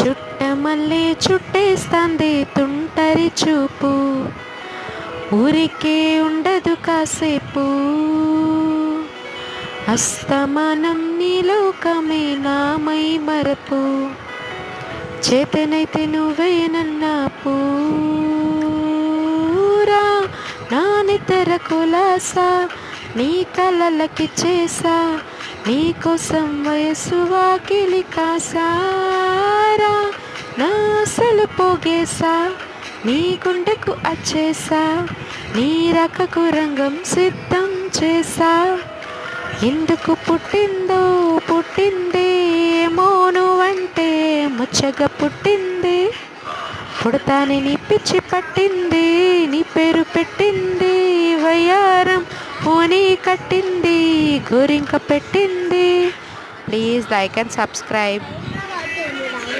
చుట్టమల్లే చుట్టేస్తాంది తుంటరి చూపు. ఊరికే ఉండదు కాసేపు. అస్తమానం నీలోకమే నామై మరపు. చేతనైతే నువ్వే నన్నా పూరా నా కులాసా నీ కలలకి చేసా నీకోసం వయసు వాకిలి కాసా. అసలు పోగేసా నీ గుండెకు అచ్చేసా నీ రకకు రంగం సిద్ధం చేసా. ఎందుకు పుట్టిందో పుట్టింది ఏమో నువ్వంటే ముచ్చగా పుట్టింది. పుడతాని నీ పిచ్చి పట్టింది నీ పేరు పెట్టింది వయారం ఓని కట్టింది గోరింక పెట్టింది. Please like and subscribe.